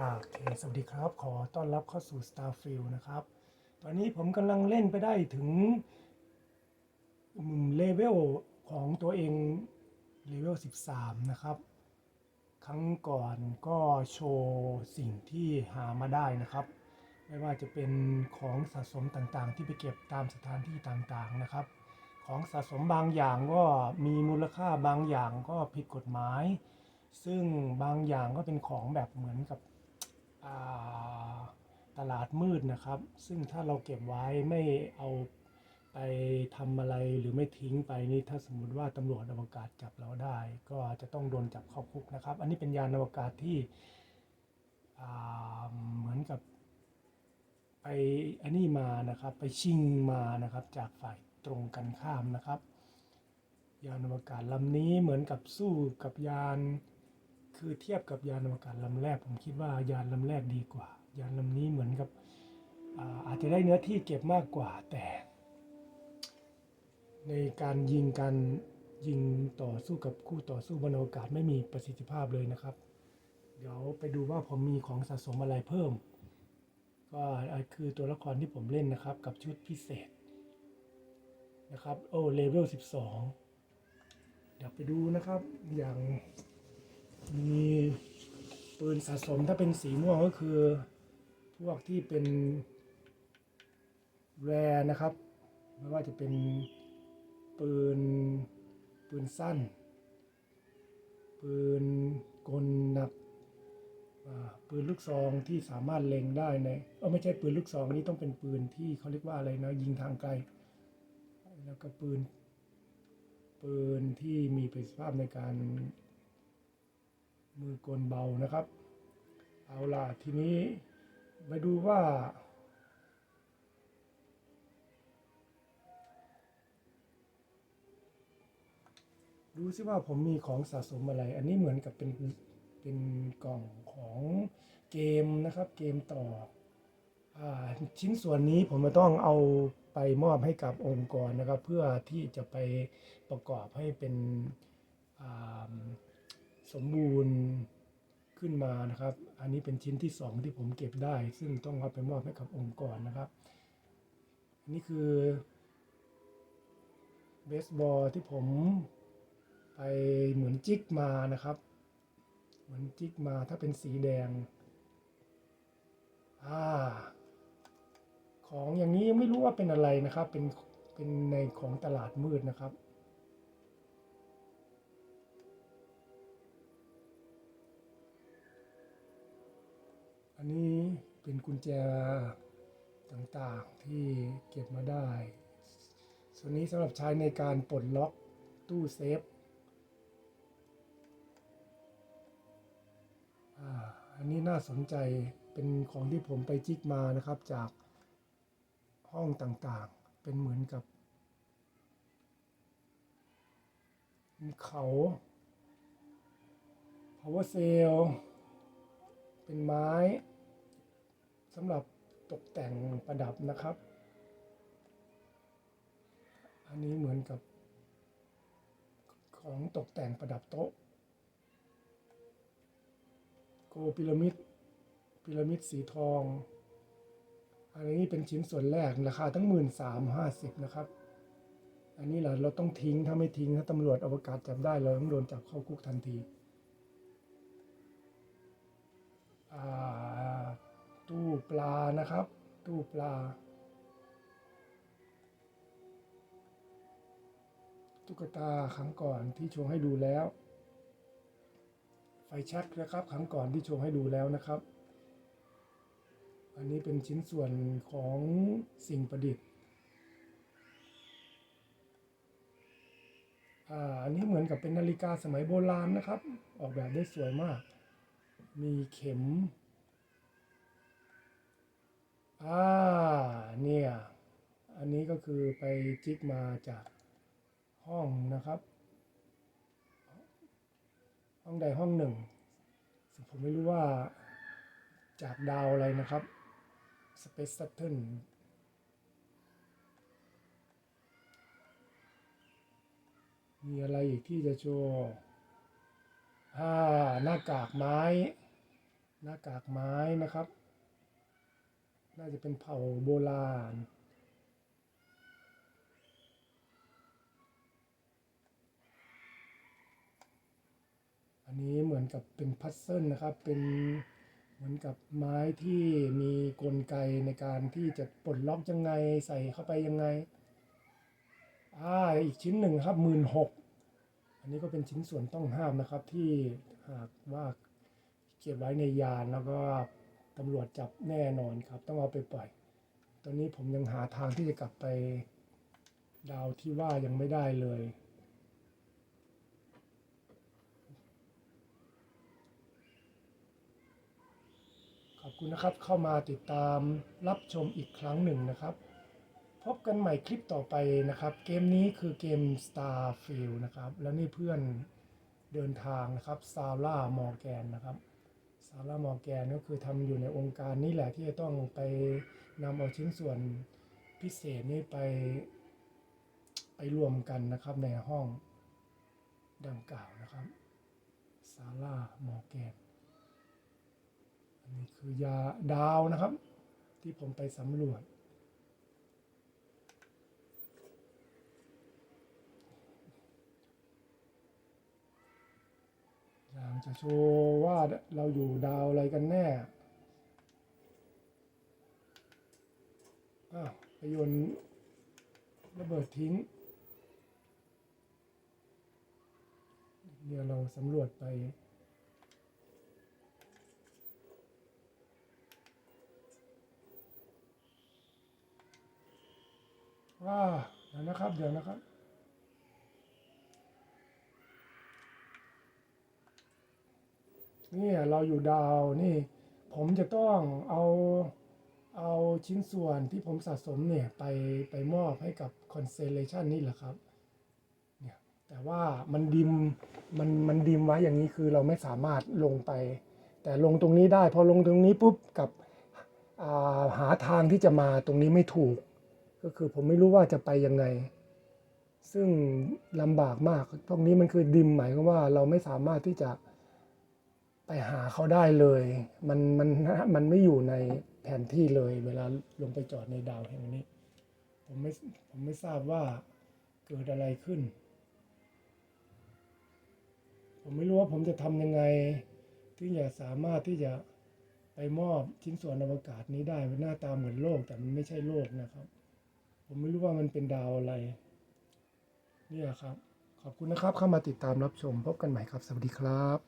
โอเค สวัสดีครับ ขอต้อนรับเข้าสู่ Starfield นะครับ ตอนนี้ผมกำลังเล่นไปได้ถึงเลเวลของตัวเอง เลเวล 13 นะครับ ครั้งก่อนก็โชว์สิ่งที่หามาได้นะครับ ไม่ว่าจะเป็นของสะสมต่างๆ ที่ไปเก็บตามสถานที่ต่างๆนะครับ ของสะสมบางอย่างก็มีมูลค่าบางอย่างก็ผิดกฎหมาย ซึ่งบางอย่างก็เป็นของแบบเหมือนกับ ตลาดมืดนะครับ ซึ่งถ้าเราเก็บไว้ไม่เอาไปทำอะไรหรือไม่ทิ้งไปนี่ถ้าสมมติว่าตำรวจอวกาศจับเราได้ ก็จะต้องโดนจับเข้าคุกนะครับ อันนี้เป็นยานอวกาศที่เหมือนกับไปอันนี้มานะครับไปชิงมานะครับจากฝ่ายตรงกันข้ามนะครับ ยานอวกาศลำนี้เหมือนกับสู้กับยาน คือเทียบกับยานอวกาศลำแรก ผมคิดว่ายานลำแรกดีกว่า ยานลำนี้เหมือนกับอาอาจจะได้เนื้อที่เก็บมากกว่าแต่ ในการยิงการยิงต่อสู้กับคู่ต่อสู้บนอวกาศไม่มีประสิทธิภาพเลยนะครับ เดี๋ยวไปดูว่าผมมีของสะสมอะไรเพิ่ม ก็คือตัวละครที่ผมเล่นนะครับ กับชุดพิเศษนะครับโอ้เลเวล 12 เดี๋ยวไปดูนะครับอย่าง มีปืนสะสมถ้าเป็นสีม่วงก็คือ พวกที่เป็นแรนะครับ ไม่ว่าจะเป็นปืนปืนสั้น ปืนกลหนักปืนลูกซองที่สามารถเล็งได้ในเออไม่ใช่ปืนลูกซองนี่ต้องเป็นปืนที่เขาเรียกว่าอะไรนะยิงทางไกล แล้วก็ปืน ปืนที่มีประสิทธิภาพในการ มือกลเบานะครับ เอาล่ะทีนี้มาดูว่า ดูซิว่าผมมีของสะสมอะไร อันนี้เหมือนกับเป็นเป็นกล่องของเกมนะครับ เกมต่ออชิ้นส่วนนี้ผมจะต้องเอาไปมอบให้กับองค์กรนะครับ เพื่อที่จะไปประกอบให้เป็นอ่า สมบูรณ์ขึ้นมานะครับ อันนี้เป็นชิ้นที่สองที่ผมเก็บได้ ซึ่งต้องเอาไปมอบให้กับองค์กรนะครับอันนี้คือเบสบอลที่ผมไปเหมือนจิกมานะครับ เหมือนจิกมาถ้าเป็นสีแดงอ่าของอย่างนี้ไม่รู้ว่าเป็นอะไรนะครับ เป็นเป็นในของตลาดมืดนะครับ อันนี้เป็นกุญแจต่างๆที่เก็บมาได้ ส่วนนี้สำหรับใช้ในการปลดล็อกตู้เซฟอันนี้น่าสนใจเป็นของที่ผมไปจิกมานะครับจากห้องต่างๆ เป็นเหมือนกับ เขา power cell เป็นไม้ สำหรับตกแต่งประดับนะครับ อันนี้เหมือนกับของตกแต่งประดับโต๊ะ โกพีระมิดพีระมิดสีทอง อันนี้เป็นชิ้นส่วนแรกราคาทั้งหมื่นสามห้าสิบนะครับ อันนี้เราเราต้องทิ้งถ้าไม่ทิ้งถ้าตำรวจอวกาศจับได้เราต้องโดนจับเข้าคุกทันที นะครับ ตู้ปลา ตุ๊กตาครั้งก่อนที่โชว์ให้ดูแล้ว ไฟแช็กนะครับครั้งก่อนที่โชว์ให้ดูแล้วนะครับ อันนี้เป็นชิ้นส่วนของสิ่งประดิษฐ์อ่าอันนี้เหมือนกับเป็นนาฬิกาสมัยโบราณนะครับ ออกแบบได้สวยมาก มีเข็ม อ่าเนี่ย อันนี้ก็คือไปจิกมาจากห้องนะครับ ห้องใดห้องหนึ่ง ผมไม่รู้ว่าจากดาวอะไรนะครับ Space Saturn มีอะไรอีกที่จะโชว์อ่าหน้ากากไม้ หน้ากากไม้นะครับ น่าจะเป็นเผ่าโบราณ อันนี้เหมือนกับเป็นพัซเซิลนะครับ เป็นเหมือนกับไม้ที่มีกลไกในการที่จะปลดล็อกยังไงใส่เข้าไปยังไง อ่า อีกชิ้นหนึ่งครับหมื่นหกอันนี้ก็เป็นชิ้นส่วนต้องห้ามนะครับที่หากว่าเก็บไว้ในยานแล้วก็ ตำรวจจับแน่นอนครับ ต้องเอาไปปล่อย ตอนนี้ผมยังหาทางที่จะกลับไป ดาวที่ว่ายังไม่ได้เลย ขอบคุณนะครับเข้ามาติดตามรับชมอีกครั้งหนึ่งนะครับ พบกันใหม่คลิปต่อไปนะครับ เกมนี้คือเกม Starfield นะครับ แล้วนี่เพื่อนเดินทางนะครับซาร่ามอร์แกนนะครับาร่ามอแกนก็คือทำอยู่ในองค์การนี่แหละที่จะต้องไปนำเอาชิ้นส่วนพิเศษนี้ไปไปรวมกันนะครับในห้องดังกล่าวนะครับซาร่ามอแกนอันนี้คือยาดาวนะครับ ที่ผมไปสำรวจ จะโชว์ว่าเราอยู่ดาวอะไรกันแน่อ้าวไปโยนระเบิดทิ้ง เดี๋ยวเราสำรวจไปว่าเดี๋ยวนะครับ เดี๋ยวนะครับ นี่เราอยู่ดาวนี่ ผมจะต้องเอาเอาชิ้นส่วนที่ผมสะสมเนี่ยไปไปมอบให้กับ Constellation นี่แหละครับเนี่ยแต่ว่ามันดิมมันมันดิมไว้อย่างนี้คือเราไม่สามารถลงไป แต่ลงตรงนี้ได้พอลงตรงนี้ปุ๊บกับาหาทางที่จะมาตรงนี้ไม่ถูก ก็คือผมไม่รู้ว่าจะไปยังไง ซึ่งลำบากมาก ตรงนี้มันคือดิมหมายความว่าเราไม่สามารถที่จะ ไปหาเขาได้เลย มันมันมันไม่อยู่ในแผนที่เลย เวลาลงไปจอดในดาวแห่งนี้ ผมไม่ผมไม่ทราบว่าเกิดอะไรขึ้น ผมไม่รู้ว่าผมจะทำยังไงที่จะสามารถที่จะไปมอบชิ้นส่วนอวกาศนี้ได้มันหน้าตาเหมือนโลกแต่มันไม่ใช่โลกนะครับ ผมไม่รู้ว่ามันเป็นดาวอะไร เนี่ยครับ ขอบคุณนะครับเข้ามาติดตามรับชม พบกันใหม่ครับ สวัสดีครับ